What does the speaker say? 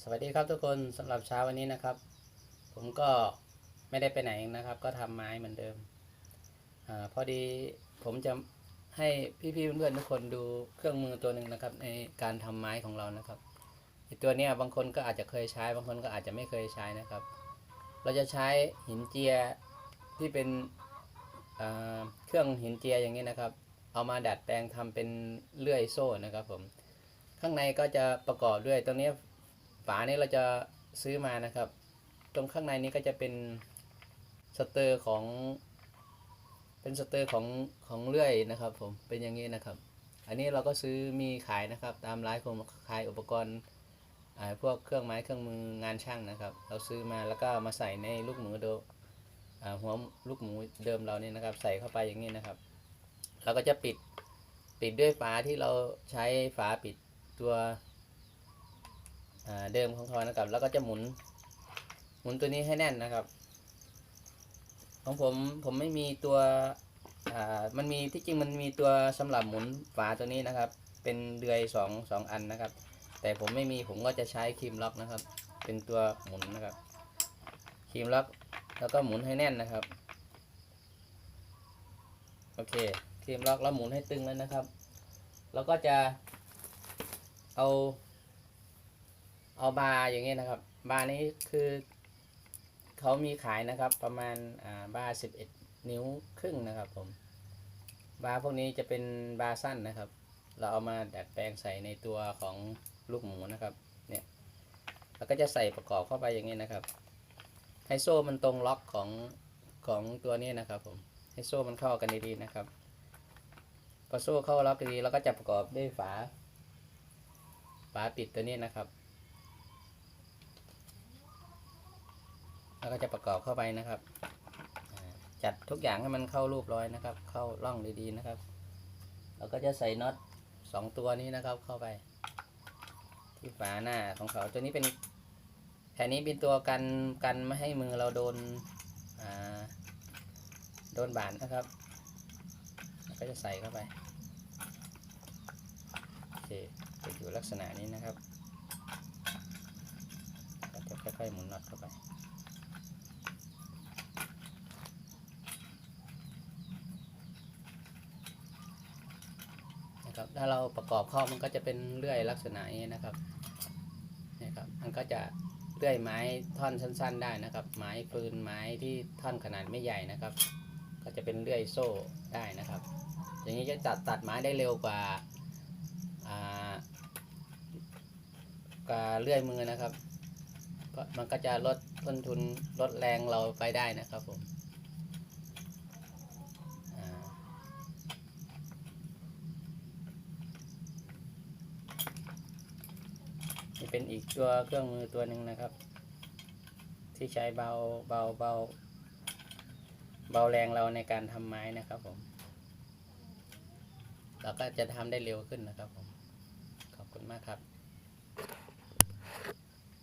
สวัสดีครับทุกคนสำหรับเช้าวันนี้นะครับ ผมก็ไม่ได้ไปไหนนะครับ ก็ทำไม้เหมือนเดิมอพอดีผมจะให้พี่ๆเพื่อนๆทุกคนดูเครื่องมือตัวหนึ่งนะครับ ในการทำไม้ของเรานะครับอตัวนี้บางคนก็อาจจะเคยใช้บางคนก็อาจจะไม่เคยใช้นะครับ เราจะใช้หินเจียที่เป็นเครื่องหินเจียอย่างนี้นะครับ เอามาดัดแปลงทำเป็นเลื่อยโซ่นะครับผมข้างในก็จะประกอบด้วยตรงนี้ ฝานี้เราจะซื้อมานะครับ ตรงข้างในนี้ก็จะเป็นสเตอร์ของเป็นสเตอร์ของของเลื่อยนะครับผมเป็นอย่างนี้นะครับ อันนี้เราก็ซื้อมีขายนะครับ ตามร้านของขายอุปกรณ์อ่าพวกเครื่องไม้เครื่องมืองานช่างนะครับ เราซื้อมาแล้วก็มาใส่ในลูกหมูโดหัวลูกหมูเดิมเราเนี่ยนะครับ ใส่เข้าไปอย่างนี้นะครับเราก็จะปิดปิดด้วยฝาที่เราใช้ฝาปิดตัว เดิมของเขานะครับ แล้วก็จะหมุน หมุนตัวนี้ให้แน่นนะครับ ของผมผมไม่มีตัวมันมีที่จริงมันมีตัวสำหรับหมุนฝาตัวนี้นะครับ เป็นเดือยสองสองอันนะครับ แต่ผมไม่มีผมก็จะใช้ครีมล็อกนะครับ เป็นตัวหมุนนะครับครีมล็อกแล้วก็หมุนให้แน่นนะครับโอเคครีมล็อกแล้วหมุนให้ตึงแล้วนะครับ แล้วก็จะเอา เอาบาร์อย่างเงี้ยนะครับ บาร์นี้คือเขามีขายนะครับประมาณอ่าบาร์สิบเอ็ดนิ้วครึ่งนะครับผม บาร์พวกนี้จะเป็นบาร์สั้นนะครับ เราเอามาดัดแปลงใส่ในตัวของลูกหมูนะครับเนี่ยเราก็จะใส่ประกอบเข้าไปอย่างนี้นะครับ ให้โซ่มันตรงล็อกของของตัวนี้นะครับผมให้โซ่มันเข้ากันดีๆนะครับพอโซ่เข้าล็อกดีเราก็จะประกอบด้วยฝา ฝาปิดตัวนี้นะครับ แล้วก็จะประกอบเข้าไปนะครับ จัดทุกอย่างให้มันเข้ารูปร้อยนะครับ เข้าร่องดีๆนะครับ เราก็จะใส่น็อตสองตัวนี้นะครับเข้าไป ที่ฝาหน้าของเขาตัวนี้เป็นแผ่นนี้เป็นตัวกันกันไม่ให้มือเราโดนโดนบาดนะครับ ก็จะใส่เข้าไปโอเคจะอยู่ลักษณะนี้นะครับก็จะค่อยๆหมุนน็อตเข้าไป นะครับ ถ้าเราประกอบเข้ามันก็จะเป็นเลื่อยลักษณะนี้นะครับเนี่ยครับ มันก็จะเลื่อยไม้ท่อนสั้น ๆ ได้นะครับ ไม้ฟืนไม้ที่ท่อนขนาดไม่ใหญ่นะครับ ก็จะเป็นเลื่อยโซ่ได้นะครับ อย่างนี้จะตัดตัดไม้ได้เร็วกว่าอ่ากว่าเลื่อยมือนะครับ ก็มันก็จะลดต้นทุนลดแรงเราไปได้นะครับผมอ่า นี่ เป็นอีกตัวเครื่องมือตัวหนึ่งนะครับ ที่ใช้เบาเบาเบาเบาแรงเราในการทำไม้นะครับผมเราก็จะทำได้เร็วขึ้นนะครับผม ขอบคุณมากครับ